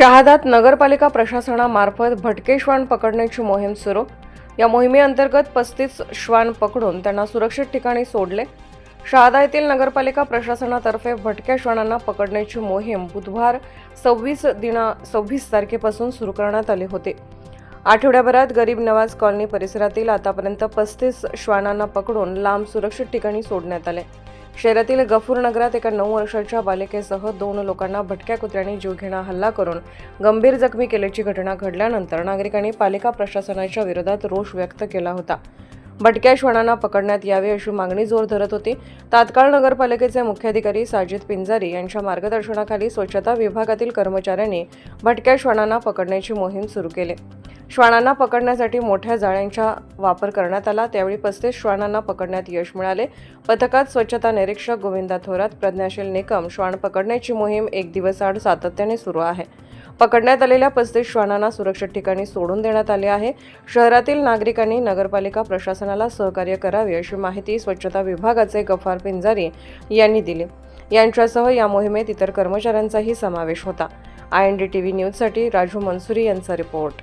शहादात नगरपालिका प्रशासनामार्फत भटके श्वान पकडण्याची मोहीम सुरू. या मोहिमेअंतर्गत पस्तीस श्वान पकडून त्यांना सुरक्षित ठिकाणी सोडले. शहादा येथील नगरपालिका प्रशासनातर्फे भटक्या श्वानांना पकडण्याची मोहीम बुधवार सव्वीस दिना सव्वीस तारखेपासून सुरू करण्यात आली होती. आठवड्याभरात गरीब नवाज कॉलनी परिसरातील आतापर्यंत पस्तीस श्वानांना पकडून लांब सुरक्षित ठिकाणी सोडण्यात आले. शहरातील गफूर नगरात एका नऊ वर्षाच्या बालिकेसह दोन लोकांना भटक्या कुत्र्यांनी जीवघेणा हल्ला करून गंभीर जखमी केल्याची घटना घडल्यानंतर नागरिकांनी पालिका प्रशासनाच्या विरोधात रोष व्यक्त केला होता. भटक्या श्वानांना पकडण्यात यावे अशी मागणी जोर धरत होती. तात्काळ नगरपालिकेचे मुख्याधिकारी साजिद पिंजारी यांच्या मार्गदर्शनाखाली स्वच्छता विभागातील कर्मचाऱ्यांनी भटक्या श्वानांना पकडण्याची मोहीम सुरू केली. श्वानांना पकडण्यासाठी मोठ्या जाळ्यांचा वापर करण्यात आला. त्यावेळी पस्तीस श्वानांना पकडण्यात यश मिळाले. पथकात स्वच्छता निरीक्षक गोविंदा थोरात प्रज्ञाशील निकम श्वान पकडण्याची मोहीम एक दिवस आड सातत्याने सुरू आहे. पकडण्यात आलेल्या पस्तीस श्वानांना सुरक्षित ठिकाणी सोडून देण्यात आले आहे. शहरातील नागरिकांनी नगरपालिका प्रशासनाला सहकार्य करावे अशी माहिती स्वच्छता विभागाचे गफार पिंजारी यांनी दिली. यांच्यासह या मोहिमेत इतर कर्मचाऱ्यांचाही समावेश होता. I N D T V न्यूजसाठी राजू मनसुरी यांचा रिपोर्ट.